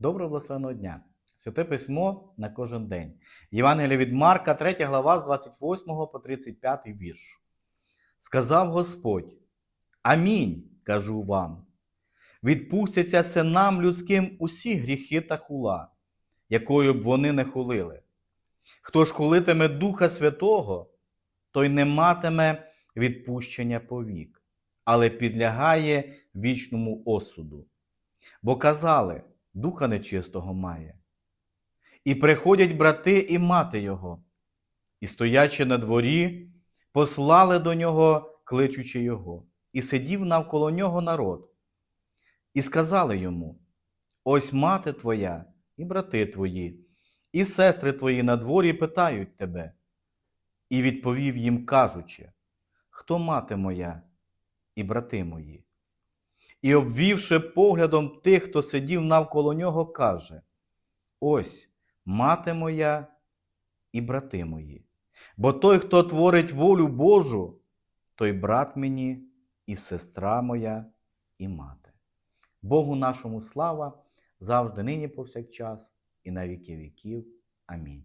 Доброго благословеного дня! Святе письмо на кожен день. Євангелія від Марка, 3 глава з 28 по 35 вірш. Сказав Господь: Амінь, кажу вам. Відпустяться синам людським усі гріхи та хула, якою б вони не хулили. Хто ж хулитиме Духа Святого, той не матиме відпущення повік, але підлягає вічному осуду. Бо казали, духа нечистого має. І приходять брати і мати його, і, стоячи на дворі, послали до нього, кличучи його, і сидів навколо нього народ. І сказали йому: Ось мати твоя і брати твої, і сестри твої на дворі питають тебе. І відповів їм, кажучи: Хто мати моя і брати мої? І, обвівши поглядом тих, хто сидів навколо нього, каже: Ось мати моя і брати мої. Бо той, хто творить волю Божу, той брат мені і сестра моя, і мати. Богу нашому слава завжди нині повсякчас і на віки віків. Амінь.